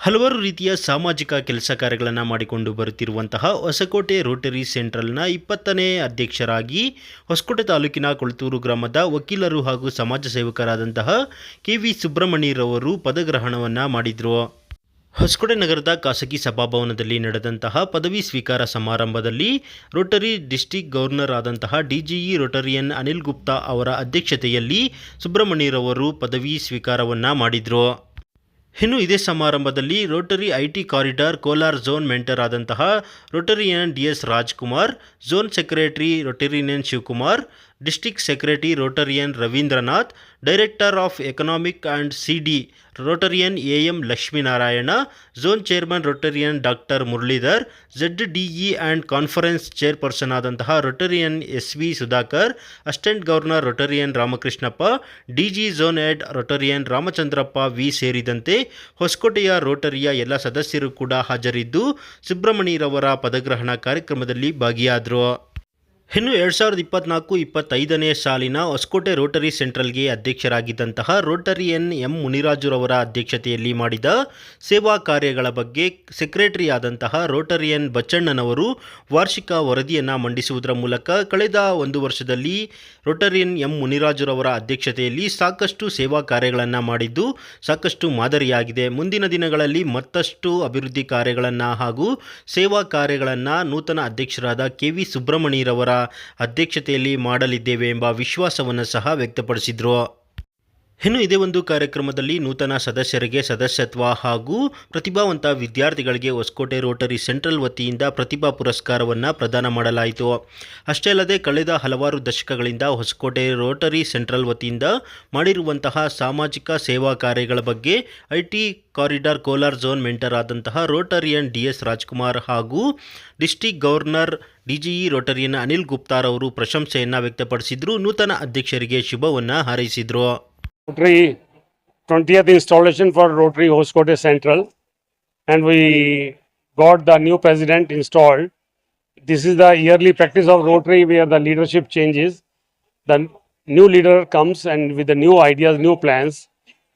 ಹಲವಾರು ರೀತಿಯ ಸಾಮಾಜಿಕ ಕೆಲಸ ಕಾರ್ಯಗಳನ್ನು ಮಾಡಿಕೊಂಡು ಬರುತ್ತಿರುವಂತಹ ಹೊಸಕೋಟೆ ರೋಟರಿ ಸೆಂಟ್ರಲ್ನ ಇಪ್ಪತ್ತನೇ ಅಧ್ಯಕ್ಷರಾಗಿ ಹೊಸಕೋಟೆ ತಾಲೂಕಿನ ಕೊಳತೂರು ಗ್ರಾಮದ ವಕೀಲರು ಹಾಗೂ ಸಮಾಜ ಸೇವಕರಾದಂತಹ ಕೆ ವಿ ಸುಬ್ರಹ್ಮಣ್ಯರವರು ಪದಗ್ರಹಣವನ್ನು ಮಾಡಿದರು. ಹೊಸಕೋಟೆ ನಗರದ ಖಾಸಗಿ ಸಭಾಭವನದಲ್ಲಿ ನಡೆದಂತಹ ಪದವಿ ಸ್ವೀಕಾರ ಸಮಾರಂಭದಲ್ಲಿ ರೋಟರಿ ಡಿಸ್ಟಿಕ್ ಗವರ್ನರ್ ಆದಂತಹ ಡಿಜಿಇ ರೋಟರಿಯನ್ ಅನಿಲ್ ಗುಪ್ತಾ ಅವರ ಅಧ್ಯಕ್ಷತೆಯಲ್ಲಿ ಸುಬ್ರಹ್ಮಣ್ಯರವರು ಪದವಿ ಸ್ವೀಕಾರವನ್ನು ಮಾಡಿದರು. ಇನ್ನು ಇದೇ ಸಮಾರಂಭದಲ್ಲಿ Rotary IT corridor Kolar zone mentor ಆದಂತಹ Rotarian D S Rajkumar, zone secretary Rotarian Shivakumar district secretary Rotarian Ravindranath, director of economic and C D Rotarian A M Lakshminarayana, zone chairman Rotarian doctor Muralidhar Z E and conference chairperson ಆದಂತಹ Rotarian S V Sudhakar assistant governor Rotarian Ramakrishnappa, DG zone Ed Rotarian Ramachandrappa V ಸೇರಿದಂತೆ ಹೊಸಕೋಟೆಯ ರೋಟರಿಯ ಎಲ್ಲ ಸದಸ್ಯರು ಕೂಡ ಹಾಜರಿದ್ದು ಸುಬ್ರಹ್ಮಣ್ಯರವರ ಪದಗ್ರಹಣ ಕಾರ್ಯಕ್ರಮದಲ್ಲಿ ಭಾಗಿಯಾದರು. ಇನ್ನು ಎರಡು ಸಾವಿರದ ಇಪ್ಪತ್ನಾಲ್ಕು ಇಪ್ಪತ್ತೈದನೇ ಸಾಲಿನ ಹೊಸಕೋಟೆ ರೋಟರಿ ಸೆಂಟ್ರಲ್ಗೆ ಅಧ್ಯಕ್ಷರಾಗಿದ್ದಂತಹ ರೋಟರಿಯನ್ ಎಂ ಮುನಿರಾಜುರವರ ಅಧ್ಯಕ್ಷತೆಯಲ್ಲಿ ಮಾಡಿದ ಸೇವಾ ಕಾರ್ಯಗಳ ಬಗ್ಗೆ ಸೆಕ್ರೆಟರಿ ಆದಂತಹ ರೋಟರಿಯನ್ ಬಚ್ಚಣ್ಣನವರು ವಾರ್ಷಿಕ ವರದಿಯನ್ನು ಮಂಡಿಸುವುದರ ಮೂಲಕ ಕಳೆದ ಒಂದು ವರ್ಷದಲ್ಲಿ ರೋಟರಿಯನ್ ಎಂ ಮುನಿರಾಜುರವರ ಅಧ್ಯಕ್ಷತೆಯಲ್ಲಿ ಸಾಕಷ್ಟು ಸೇವಾ ಕಾರ್ಯಗಳನ್ನು ಮಾಡಿದ್ದು ಸಾಕಷ್ಟು ಮಾದರಿಯಾಗಿದೆ. ಮುಂದಿನ ದಿನಗಳಲ್ಲಿ ಮತ್ತಷ್ಟು ಅಭಿವೃದ್ಧಿ ಕಾರ್ಯಗಳನ್ನು ಹಾಗೂ ಸೇವಾ ಕಾರ್ಯಗಳನ್ನು ನೂತನ ಅಧ್ಯಕ್ಷರಾದ ಕೆ ವಿ ಸುಬ್ರಹ್ಮಣ್ಯರವರ ಅಧ್ಯಕ್ಷತೆಯಲ್ಲಿ ಮಾಡಲಿದ್ದೇವೆ ಎಂಬ ವಿಶ್ವಾಸವನ್ನು ಸಹ ವ್ಯಕ್ತಪಡಿಸಿದರು. ಇನ್ನು ಇದೇ ಒಂದು ಕಾರ್ಯಕ್ರಮದಲ್ಲಿ ನೂತನ ಸದಸ್ಯರಿಗೆ ಸದಸ್ಯತ್ವ ಹಾಗೂ ಪ್ರತಿಭಾವಂತ ವಿದ್ಯಾರ್ಥಿಗಳಿಗೆ ಹೊಸಕೋಟೆ ರೋಟರಿ ಸೆಂಟ್ರಲ್ ವತಿಯಿಂದ ಪ್ರತಿಭಾ ಪುರಸ್ಕಾರವನ್ನು ಪ್ರದಾನ ಮಾಡಲಾಯಿತು. ಅಷ್ಟೇ ಅಲ್ಲದೆ ಕಳೆದ ಹಲವಾರು ದಶಕಗಳಿಂದ ಹೊಸಕೋಟೆ ರೋಟರಿ ಸೆಂಟ್ರಲ್ ವತಿಯಿಂದ ಮಾಡಿರುವಂತಹ ಸಾಮಾಜಿಕ ಸೇವಾ ಕಾರ್ಯಗಳ ಬಗ್ಗೆ IT corridor Kolar zone mentor ಆದಂತಹ ರೋಟರಿಯನ್ ಡಿ ಎಸ್ ರಾಜ್ಕುಮಾರ್ ಹಾಗೂ district governor DGE Rotarian Anil ಗುಪ್ತಾರವರು ಪ್ರಶಂಸೆಯನ್ನು ವ್ಯಕ್ತಪಡಿಸಿದ್ರು. ನೂತನ ಅಧ್ಯಕ್ಷರಿಗೆ ಶುಭವನ್ನು ಹಾರೈಸಿದರು. Rotary 20th installation for Rotary Hoskote Central, and we got the new president installed. This is the yearly practice of Rotary where the leadership changes. The new leader comes and with the new ideas, new plans.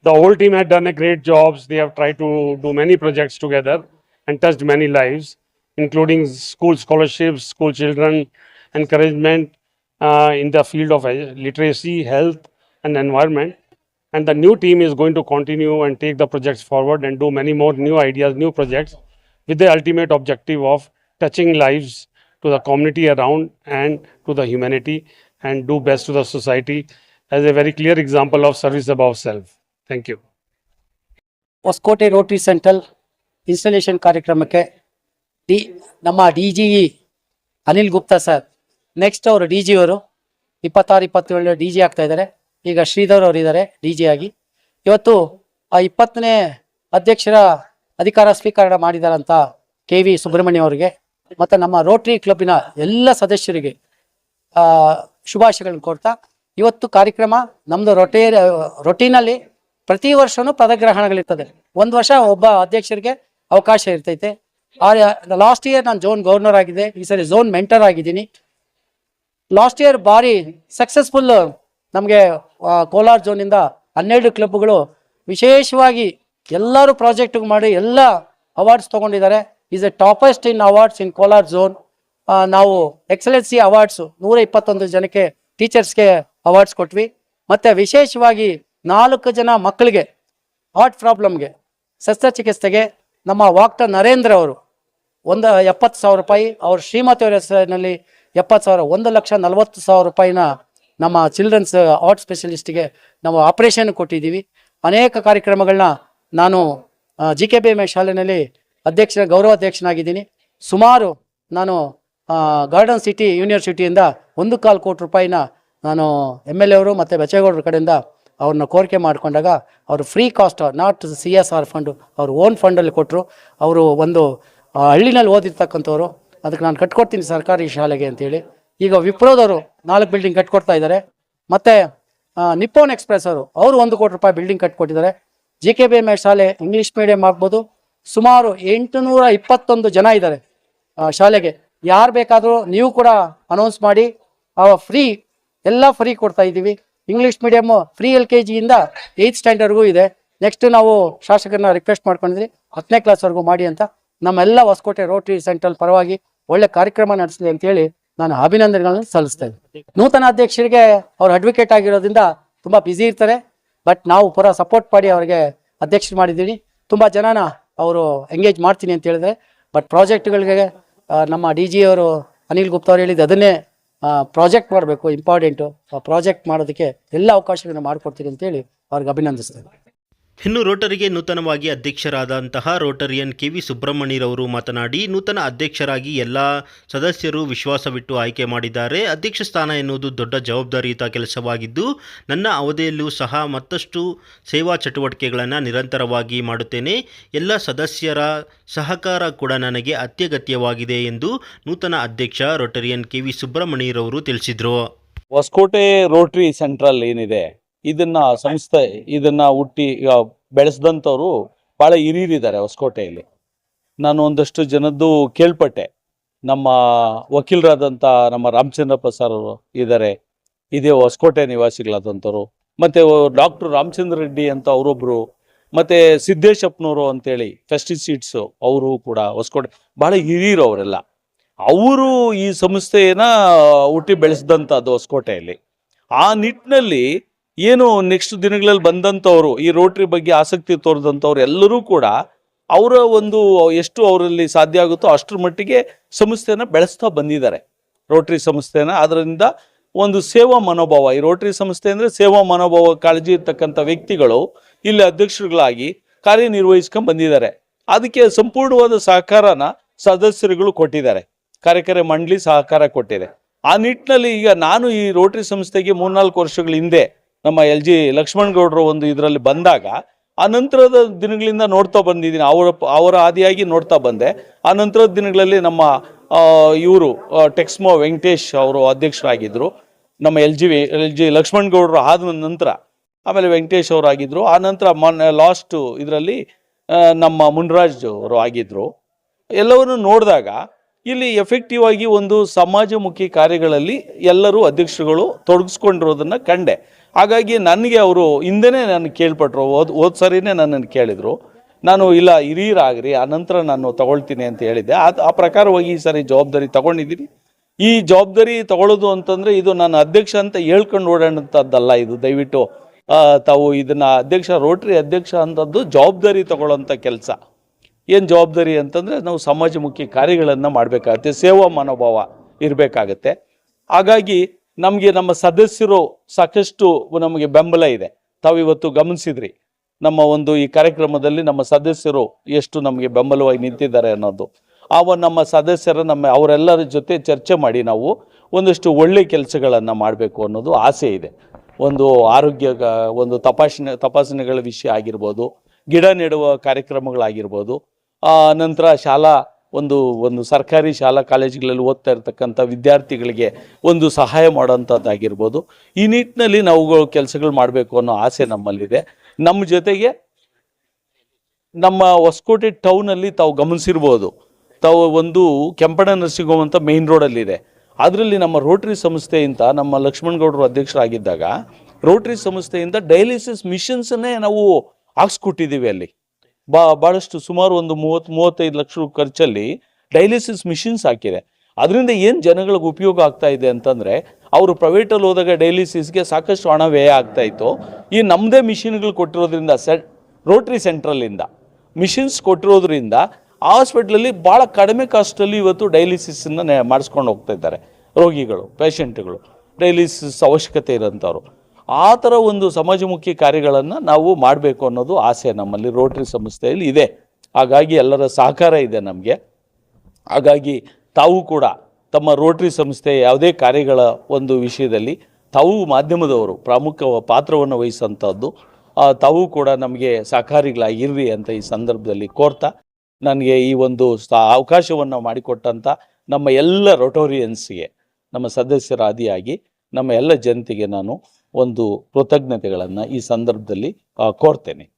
The whole team had done a great jobs. They have tried to do many projects together and touched many lives, including school scholarships, school children, encouragement uh, in the field of uh, literacy, health, and environment and the new team is going to continue and take the projects forward and do many more new ideas new projects with the ultimate objective of touching lives to the community around and to the humanity and do best to the society as a very clear example of service above self thank you Hoskote Rotary central installation ಕಾರ್ಯಕ್ರಮಕ್ಕೆ D ನಮ್ಮ D G E Anil Gupta sir next ಅವರು D G ಅವರು ಇಪ್ಪತ್ತಾರು ಇಪ್ಪತ್ತೇಳು D G ಆಗ್ತಾ ಇದ್ದಾರೆ ಈಗ ಶ್ರೀಧರ್ ಅವರು ಇದ್ದಾರೆ ಡಿ ಜಿ ಆಗಿ. ಇವತ್ತು ಆ ಇಪ್ಪತ್ತನೇ ಅಧ್ಯಕ್ಷರ ಅಧಿಕಾರ ಸ್ವೀಕರಣ ಮಾಡಿದಾರಂತ ಕೆ ವಿ ಸುಬ್ರಹ್ಮಣ್ಯ ಅವರಿಗೆ ಮತ್ತು ನಮ್ಮ ರೋಟರಿ ಕ್ಲಬ್ಬಿನ ಎಲ್ಲ ಸದಸ್ಯರಿಗೆ ಆ, ಶುಭಾಶಯಗಳನ್ನು ಕೋರ್ತಾ ಇವತ್ತು ಕಾರ್ಯಕ್ರಮ ನಮ್ಮದು ರೊಟೇ ರೊಟೀನಲ್ಲಿ ಪ್ರತಿ ವರ್ಷವೂ ಪದಗ್ರಹಣಗಳಿರ್ತದೆ. ಒಂದು ವರ್ಷ ಒಬ್ಬ ಅಧ್ಯಕ್ಷರಿಗೆ ಅವಕಾಶ ಇರ್ತೈತೆ. ಲಾಸ್ಟ್ ಇಯರ್ ನಾನು ಝೋನ್ ಗವರ್ನರ್ ಆಗಿದೆ ಈ ಸರಿ ಝೋನ್ ಮೆಂಟರ್ ಆಗಿದ್ದೀನಿ. ಲಾಸ್ಟ್ ಇಯರ್ ಭಾರಿ ಸಕ್ಸಸ್ಫುಲ್ ನಮಗೆ ಕೋಲಾರ ಝೋನಿಂದ ಹನ್ನೆರಡು ಕ್ಲಬ್ಗಳು ವಿಶೇಷವಾಗಿ ಎಲ್ಲರೂ ಪ್ರಾಜೆಕ್ಟ್ ಮಾಡಿ ಎಲ್ಲ ಅವಾರ್ಡ್ಸ್ ತಗೊಂಡಿದ್ದಾರೆ. Is a toppest in awards in Kolar zone ನಾವು ಎಕ್ಸಲೆನ್ಸಿ ಅವಾರ್ಡ್ಸು ನೂರ ಇಪ್ಪತ್ತೊಂದು ಜನಕ್ಕೆ ಟೀಚರ್ಸ್ಗೆ ಅವಾರ್ಡ್ಸ್ ಕೊಟ್ವಿ. ಮತ್ತು ವಿಶೇಷವಾಗಿ ನಾಲ್ಕು ಜನ ಮಕ್ಕಳಿಗೆ ಹಾರ್ಟ್ ಪ್ರಾಬ್ಲಮ್ಗೆ ಶಸ್ತ್ರಚಿಕಿತ್ಸೆಗೆ ನಮ್ಮ ವಾಕ್ಟರ್ ನರೇಂದ್ರ ಅವರು ಒಂದು ಎಪ್ಪತ್ತು ಸಾವಿರ ರೂಪಾಯಿ, ಅವ್ರ ಶ್ರೀಮತಿಯವರ ಹೆಸರಿನಲ್ಲಿ ಎಪ್ಪತ್ತು ಸಾವಿರ, ಒಂದು ಲಕ್ಷ ನಲವತ್ತು ಸಾವಿರ ರೂಪಾಯಿನ ನಮ್ಮ ಚಿಲ್ಡ್ರನ್ಸ್ ಆರ್ಟ್ ಸ್ಪೆಷಲಿಸ್ಟ್ಗೆ ನಾವು ಆಪರೇಷನ್ ಕೊಟ್ಟಿದ್ದೀವಿ. ಅನೇಕ ಕಾರ್ಯಕ್ರಮಗಳನ್ನ ನಾನು G K B M A ಶಾಲೆಯಲ್ಲಿ ಅಧ್ಯಕ್ಷ ಗೌರವ ಅಧ್ಯಕ್ಷನಾಗಿದ್ದೀನಿ ಸುಮಾರು ನಾನು ಗಾರ್ಡನ್ ಸಿಟಿ ಯೂನಿವರ್ಸಿಟಿಯಿಂದ ಒಂದು ಕಾಲು ಕೋಟಿ ರೂಪಾಯಿನ ನಾನು ಎಂ ಎಲ್ ಎ ಅವರು ಮತ್ತು ಬಚ್ಚೇಗೌಡರ ಕಡೆಯಿಂದ ಅವ್ರನ್ನ ಕೋರಿಕೆ ಮಾಡಿಕೊಂಡಾಗ ಅವರು free cost not C S R fund ಅವ್ರ ಓನ್ ಫಂಡಲ್ಲಿ ಕೊಟ್ಟರು ಅವರು ಒಂದು ಹಳ್ಳಿನಲ್ಲಿ ಓದಿರ್ತಕ್ಕಂಥವ್ರು. ಅದಕ್ಕೆ ನಾನು ಕಟ್ಕೊಡ್ತೀನಿ ಸರ್ಕಾರಿ ಶಾಲೆಗೆ ಅಂತೇಳಿ. ಈಗ ವಿಪ್ರೋದವರು ನಾಲ್ಕು ಬಿಲ್ಡಿಂಗ್ ಕಟ್ಕೊಡ್ತಾ ಇದ್ದಾರೆ. ಮತ್ತು ನಿಪ್ಪೋನ್ ಎಕ್ಸ್ಪ್ರೆಸ್ ಅವರು ಅವರು ಒಂದು ಕೋಟಿ ರೂಪಾಯಿ building ಕಟ್ಕೊಟ್ಟಿದ್ದಾರೆ. G K B M A ಶಾಲೆ ಇಂಗ್ಲೀಷ್ ಮೀಡಿಯಂ ಆಗ್ಬೋದು. ಸುಮಾರು ಎಂಟುನೂರ ಇಪ್ಪತ್ತೊಂದು ಜನ ಇದ್ದಾರೆ ಶಾಲೆಗೆ. ಯಾರು ಬೇಕಾದರೂ ನೀವು ಕೂಡ ಅನೌನ್ಸ್ ಮಾಡಿ ಫ್ರೀ ಎಲ್ಲ ಫ್ರೀ ಕೊಡ್ತಾ ಇದ್ದೀವಿ. English medium free L K ಜಿಯಿಂದ eighth ಸ್ಟ್ಯಾಂಡರ್ಡ್ಗೂ ಇದೆ. ನೆಕ್ಸ್ಟ್ ನಾವು ಶಾಸಕರನ್ನ ರಿಕ್ವೆಸ್ಟ್ ಮಾಡ್ಕೊಂಡಿದ್ವಿ. ಹತ್ತನೇ ಕ್ಲಾಸ್ವರೆಗೂ ಮಾಡಿ ಅಂತ. ನಮ್ಮೆಲ್ಲ ಹೊಸಕೋಟೆ ರೋಟರಿ ಸೆಂಟ್ರಲ್ ಪರವಾಗಿ ಒಳ್ಳೆ ಕಾರ್ಯಕ್ರಮ ನಡೆಸಲಿ ಅಂತ ಹೇಳಿ ನಾನು ಅಭಿನಂದನೆಗಳನ್ನು ಸಲ್ಲಿಸ್ತಾ ಇದ್ದೀನಿ. ನೂತನ ಅಧ್ಯಕ್ಷರಿಗೆ ಅವ್ರು ಅಡ್ವೊಕೇಟ್ ಆಗಿರೋದ್ರಿಂದ ತುಂಬ ಬ್ಯುಸಿ ಇರ್ತಾರೆ. ಬಟ್ ನಾವು ಪೂರ ಸಪೋರ್ಟ್ ಮಾಡಿ ಅವರಿಗೆ ಅಧ್ಯಕ್ಷರು ಮಾಡಿದ್ದೀನಿ. ತುಂಬ ಜನನ ಅವರು ಎಂಗೇಜ್ ಮಾಡ್ತೀನಿ ಅಂತ ಹೇಳಿದ್ರೆ. ಬಟ್ ಪ್ರಾಜೆಕ್ಟ್ಗಳಿಗೆ ನಮ್ಮ ಡಿ ಜಿ ಅವರು ಅನಿಲ್ ಗುಪ್ತಾ ಅವರು ಹೇಳಿದ್ದು ಅದನ್ನೇ ಪ್ರಾಜೆಕ್ಟ್ ಮಾಡಬೇಕು ಇಂಪಾರ್ಟೆಂಟು ಪ್ರಾಜೆಕ್ಟ್ ಮಾಡೋದಕ್ಕೆ ಎಲ್ಲ ಅವಕಾಶಗಳನ್ನು ಮಾಡಿಕೊಡ್ತೀನಿ ಅಂತೇಳಿ ಅವ್ರಿಗೆ ಅಭಿನಂದಿಸ್ತೇನೆ ಇನ್ನು ರೋಟರಿಗೆ ನೂತನವಾಗಿ ಅಧ್ಯಕ್ಷರಾದಂತಹ ರೋಟರಿಯನ್ ಕೆ ವಿ ಸುಬ್ರಹ್ಮಣ್ಯರವರು ಮಾತನಾಡಿ, ನೂತನ ಅಧ್ಯಕ್ಷರಾಗಿ ಎಲ್ಲ ಸದಸ್ಯರು ವಿಶ್ವಾಸವಿಟ್ಟು ಆಯ್ಕೆ ಮಾಡಿದ್ದಾರೆ. ಅಧ್ಯಕ್ಷ ಸ್ಥಾನ ಎನ್ನುವುದು ದೊಡ್ಡ ಜವಾಬ್ದಾರಿಯುತ ಕೆಲಸವಾಗಿದ್ದು, ನನ್ನ ಅವಧಿಯಲ್ಲೂ ಸಹ ಮತ್ತಷ್ಟು ಸೇವಾ ಚಟುವಟಿಕೆಗಳನ್ನು ನಿರಂತರವಾಗಿ ಮಾಡುತ್ತೇನೆ. ಎಲ್ಲ ಸದಸ್ಯರ ಸಹಕಾರ ಕೂಡ ನನಗೆ ಅತ್ಯಗತ್ಯವಾಗಿದೆ ಎಂದು ನೂತನ ಅಧ್ಯಕ್ಷ ರೋಟರಿಯನ್ ಕೆ ವಿ ಸುಬ್ರಹ್ಮಣ್ಯರವರು ತಿಳಿಸಿದರು. ಹೊಸಕೋಟೆ ರೋಟರಿ ಸೆಂಟ್ರಲ್ ಏನಿದೆ? ಇದನ್ನ ಸಂಸ್ಥೆ ಇದನ್ನ ಹುಟ್ಟಿ ಬೆಳೆಸಿದಂಥವ್ರು ಭಾಳ ಹಿರಿಯರಿದ್ದಾರೆ ಹೊಸಕೋಟೆಯಲ್ಲಿ. ನಾನು ಒಂದಷ್ಟು ಜನದ್ದು ಕೇಳ್ಪಟ್ಟೆ. ನಮ್ಮ ವಕೀಲರಾದಂಥ ನಮ್ಮ ರಾಮಚಂದ್ರ ಅವರು ಇದ್ದಾರೆ. ಇದೇ ಹೊಸಕೋಟೆ ನಿವಾಸಿಗಳಾದಂಥವ್ರು. ಮತ್ತೆ ಡಾಕ್ಟರ್ ರಾಮಚಂದ್ರ ರೆಡ್ಡಿ ಅಂತ ಅವರೊಬ್ರು, ಮತ್ತೆ ಸಿದ್ದೇಶಪ್ಪನವರು ಅಂತೇಳಿ ಫೆಸ್ಟಿಸೈಡ್ಸು ಅವರು ಕೂಡ ಹೊಸಕೋಟೆ, ಬಹಳ ಹಿರಿಯರು ಅವರೆಲ್ಲ. ಅವರು ಈ ಸಂಸ್ಥೆಯನ್ನು ಹುಟ್ಟಿ ಬೆಳೆಸಿದಂಥದ್ದು ಹೊಸಕೋಟೆಯಲ್ಲಿ. ಆ ನಿಟ್ಟಿನಲ್ಲಿ ಏನು ನೆಕ್ಸ್ಟ್ ದಿನಗಳಲ್ಲಿ ಬಂದಂಥವ್ರು ಈ ರೋಟ್ರಿ ಬಗ್ಗೆ ಆಸಕ್ತಿ ತೋರಿದಂಥವ್ರು ಎಲ್ಲರೂ ಕೂಡ ಅವರ ಒಂದು ಎಷ್ಟು ಅವರಲ್ಲಿ ಸಾಧ್ಯ ಆಗುತ್ತೋ ಅಷ್ಟರ ಮಟ್ಟಿಗೆ ಸಂಸ್ಥೆನ ಬೆಳೆಸ್ತಾ ಬಂದಿದ್ದಾರೆ. ರೋಟ್ರಿ ಸಂಸ್ಥೆನ. ಅದರಿಂದ ಒಂದು ಸೇವಾ ಮನೋಭಾವ, ಈ ರೋಟ್ರಿ ಸಂಸ್ಥೆ ಅಂದರೆ ಸೇವಾ ಮನೋಭಾವ ಕಾಳಜಿ ಇರ್ತಕ್ಕಂಥ ವ್ಯಕ್ತಿಗಳು, ಇಲ್ಲಿ ಅಧ್ಯಕ್ಷರುಗಳಾಗಿ ಕಾರ್ಯನಿರ್ವಹಿಸ್ಕೊಂಡು ಬಂದಿದ್ದಾರೆ. ಅದಕ್ಕೆ ಸಂಪೂರ್ಣವಾದ ಸಹಕಾರನ ಸದಸ್ಯರುಗಳು ಕೊಟ್ಟಿದ್ದಾರೆ. ಕಾರ್ಯಕರ ಮಂಡಳಿ ಸಹಕಾರ ಕೊಟ್ಟಿದೆ. ಆ ನಿಟ್ಟಿನಲ್ಲಿ ಈಗ ನಾನು ಈ ರೋಟ್ರಿ ಸಂಸ್ಥೆಗೆ ಮೂರ್ನಾಲ್ಕು ವರ್ಷಗಳ ಹಿಂದೆ ನಮ್ಮ ಎಲ್ ಜಿ ಲಕ್ಷ್ಮಣ್ ಗೌಡ್ರು ಒಂದು ಇದರಲ್ಲಿ ಬಂದಾಗ, ಆ ನಂತರದ ದಿನಗಳಿಂದ ನೋಡ್ತಾ ಬಂದಿದ್ದೀನಿ. ಅವರ ಅವರ ಆದಿಯಾಗಿ ನೋಡ್ತಾ ಬಂದೆ. ಆ ನಂತರದ ದಿನಗಳಲ್ಲಿ ನಮ್ಮ ಇವರು ಟೆಕ್ಸ್ಮೋ ವೆಂಕಟೇಶ್ ಅವರು ಅಧ್ಯಕ್ಷರಾಗಿದ್ದರು ನಮ್ಮ L G L G Lakshman ಗೌಡ್ರು ಆದ ನಂತರ, ಆಮೇಲೆ ವೆಂಕಟೇಶ್ ಅವರು ಆಗಿದ್ದರು ಆ ನಂತರ ಮೊನ್ನೆ ಲಾಸ್ಟು ಇದರಲ್ಲಿ ನಮ್ಮ ಮುನ್ರಾಜ್ ಅವರು ಆಗಿದ್ದರು ಎಲ್ಲವನ್ನು ನೋಡಿದಾಗ, ಇಲ್ಲಿ ಎಫೆಕ್ಟಿವ್ ಆಗಿ ಒಂದು ಸಮಾಜಮುಖಿ ಕಾರ್ಯಗಳಲ್ಲಿ ಎಲ್ಲರೂ ಅಧ್ಯಕ್ಷರುಗಳು ತೊಡಗಿಸ್ಕೊಂಡಿರೋದನ್ನು ಕಂಡೆ. ಹಾಗಾಗಿ ನನಗೆ ಅವರು ಹಿಂದೆನೇ ನಾನು ಕೇಳ್ಪಟ್ರು ಓದ್ ಹೋದ್ ಸರಿನೇ ನನ್ನನ್ನು ಕೇಳಿದರು. ನಾನು ಇಲ್ಲ, ಹಿರಿಯರಾಗ್ರಿ, ಆ ನಂತರ ನಾನು ತಗೊಳ್ತೀನಿ ಅಂತ ಹೇಳಿದ್ದೆ. ಆ ಆ ಪ್ರಕಾರವಾಗಿ ಈ ಸರಿ ಜವಾಬ್ದಾರಿ ತಗೊಂಡಿದ್ದೀನಿ. ಈ ಜವಾಬ್ದಾರಿ ತಗೊಳ್ಳೋದು ಅಂತಂದರೆ ಇದು ನಾನು ಅಧ್ಯಕ್ಷ ಅಂತ ಹೇಳ್ಕೊಂಡು ಓಡಾಡಂಥದ್ದಲ್ಲ ಇದು. ದಯವಿಟ್ಟು ತಾವು ಇದನ್ನು ಅಧ್ಯಕ್ಷ, ರೋಟ್ರಿ ಅಧ್ಯಕ್ಷ ಅಂತದ್ದು ಜವಾಬ್ದಾರಿ ತಗೊಳ್ಳೋಂಥ ಕೆಲಸ. ಏನು ಜವಾಬ್ದಾರಿ ಅಂತಂದರೆ ನಾವು ಸಮಾಜಮುಖಿ ಕಾರ್ಯಗಳನ್ನು ಮಾಡಬೇಕಾಗತ್ತೆ, ಸೇವಾ ಮನೋಭಾವ ಇರಬೇಕಾಗತ್ತೆ. ಹಾಗಾಗಿ ನಮಗೆ ನಮ್ಮ ಸದಸ್ಯರು ಸಾಕಷ್ಟು ನಮಗೆ ಬೆಂಬಲ ಇದೆ. ತಾವು ಇವತ್ತು ಗಮನಿಸಿದ್ರಿ, ನಮ್ಮ ಒಂದು ಈ ಕಾರ್ಯಕ್ರಮದಲ್ಲಿ ನಮ್ಮ ಸದಸ್ಯರು ಎಷ್ಟು ನಮಗೆ ಬೆಂಬಲವಾಗಿ ನಿಂತಿದ್ದಾರೆ ಅನ್ನೋದು. ಆವ ನಮ್ಮ ಸದಸ್ಯರ, ನಮ್ಮ ಅವರೆಲ್ಲರ ಜೊತೆ ಚರ್ಚೆ ಮಾಡಿ ನಾವು ಒಂದಷ್ಟು ಒಳ್ಳೆ ಕೆಲಸಗಳನ್ನು ಮಾಡಬೇಕು ಅನ್ನೋದು ಆಸೆ ಇದೆ. ಒಂದು ಆರೋಗ್ಯ, ಒಂದು ತಪಾಸಣೆ, ತಪಾಸಣೆಗಳ ವಿಷಯ ಆಗಿರ್ಬೋದು, ಗಿಡ ನೆಡುವ ಕಾರ್ಯಕ್ರಮಗಳಾಗಿರ್ಬೋದು ನಂತರ ಶಾಲಾ ಒಂದು ಒಂದು ಸರ್ಕಾರಿ ಶಾಲಾ ಕಾಲೇಜುಗಳಲ್ಲಿ ಓದ್ತಾ ಇರತಕ್ಕಂಥ ವಿದ್ಯಾರ್ಥಿಗಳಿಗೆ ಒಂದು ಸಹಾಯ ಮಾಡೋಂಥದ್ದಾಗಿರ್ಬೋದು ಈ ನಿಟ್ಟಿನಲ್ಲಿ ನಾವು ಕೆಲಸಗಳು ಮಾಡಬೇಕು ಅನ್ನೋ ಆಸೆ ನಮ್ಮಲ್ಲಿದೆ. ನಮ್ಮ ಜೊತೆಗೆ ನಮ್ಮ ಹೊಸಕೋಟೆ ಟೌನಲ್ಲಿ ತಾವು ಗಮನಿಸಿರ್ಬೋದು. ತಾವು ಒಂದು ಕೆಂಪಣ್ಣ ನರ್ಸಿಂಗ್ ಮೇನ್ ರೋಡಲ್ಲಿದೆ. ಅದರಲ್ಲಿ ನಮ್ಮ ರೋಟರಿ ಸಂಸ್ಥೆಯಿಂದ ನಮ್ಮ ಲಕ್ಷ್ಮಣಗೌಡರು ಅಧ್ಯಕ್ಷರಾಗಿದ್ದಾಗ ರೋಟರಿ ಸಂಸ್ಥೆಯಿಂದ ಡಯಾಲಿಸಿಸ್ ಮಿಷನ್ಸನ್ನೇ ನಾವು ಹಾಕ್ಸ್ಕೊಟ್ಟಿದ್ದೀವಿ ಅಲ್ಲಿ. ಬಾ ಭಾಳಷ್ಟು ಸುಮಾರು ಒಂದು ಮೂವತ್ತು, ಮೂವತ್ತೈದು ಲಕ್ಷ ಖರ್ಚಲ್ಲಿ ಡಯಾಲಿಸಿಸ್ ಮಿಷಿನ್ಸ್ ಹಾಕಿದೆ. ಅದರಿಂದ ಏನು ಜನಗಳಿಗೆ ಉಪಯೋಗ ಆಗ್ತಾ ಇದೆ ಅಂತಂದರೆ, ಅವರು ಪ್ರೈವೇಟಲ್ಲಿ ಹೋದಾಗ ಡೈಲಿಸಿಸ್ಗೆ ಸಾಕಷ್ಟು ಹಣ ವ್ಯಯ ಆಗ್ತಾ ಇತ್ತು. ಈ ನಮ್ಮದೇ ಮಿಷಿನ್ಗಳು ಕೊಟ್ಟಿರೋದ್ರಿಂದ ಸೆ, ರೋಟ್ರಿ ಸೆಂಟ್ರಲ್ಲಿಂದ ಮಿಷಿನ್ಸ್ ಕೊಟ್ಟಿರೋದ್ರಿಂದ ಹಾಸ್ಪಿಟ್ಲಲ್ಲಿ ಭಾಳ ಕಡಿಮೆ ಕಾಸ್ಟಲ್ಲಿ ಇವತ್ತು ಡಯಾಲಿಸಿಸನ್ನು ಮಾಡಿಸ್ಕೊಂಡು ಹೋಗ್ತಾ ಇದ್ದಾರೆ ರೋಗಿಗಳು, ಪೇಷಂಟ್ಗಳು. ಡೈಲಿಸಿಸ್ ಅವಶ್ಯಕತೆ ಇರೋಂಥವ್ರು. ಆ ಥರ ಒಂದು ಸಮಾಜಮುಖಿ ಕಾರ್ಯಗಳನ್ನು ನಾವು ಮಾಡಬೇಕು ಅನ್ನೋದು ಆಸೆ ನಮ್ಮಲ್ಲಿ ರೋಟ್ರಿ ಸಂಸ್ಥೆಯಲ್ಲಿ ಇದೆ. ಹಾಗಾಗಿ ಎಲ್ಲರ ಸಹಕಾರ ಇದೆ ನಮಗೆ. ಹಾಗಾಗಿ ತಾವು ಕೂಡ ತಮ್ಮ ರೋಟ್ರಿ ಸಂಸ್ಥೆ ಯಾವುದೇ ಕಾರ್ಯಗಳ ಒಂದು ವಿಷಯದಲ್ಲಿ ತಾವು ಮಾಧ್ಯಮದವರು ಪ್ರಮುಖ ಪಾತ್ರವನ್ನು ವಹಿಸೋಂಥದ್ದು ತಾವು ಕೂಡ ನಮಗೆ ಸಹಕಾರಿಗಳಾಗಿರ್ರಿ ಅಂತ ಈ ಸಂದರ್ಭದಲ್ಲಿ ಕೋರ್ತಾ ನನಗೆ ಈ ಒಂದು ಅವಕಾಶವನ್ನು ಮಾಡಿಕೊಟ್ಟಂಥ ನಮ್ಮ ಎಲ್ಲ ರೊಟೋರಿಯನ್ಸ್ಗೆ, ನಮ್ಮ ಸದಸ್ಯರ ಆದಿಯಾಗಿ ನಮ್ಮ ಎಲ್ಲ ಜನತೆಗೆ ನಾನು ಒಂದು ಕೃತಜ್ಞತೆಗಳನ್ನು ಈ ಸಂದರ್ಭದಲ್ಲಿ ಕೋರ್ತೇನೆ.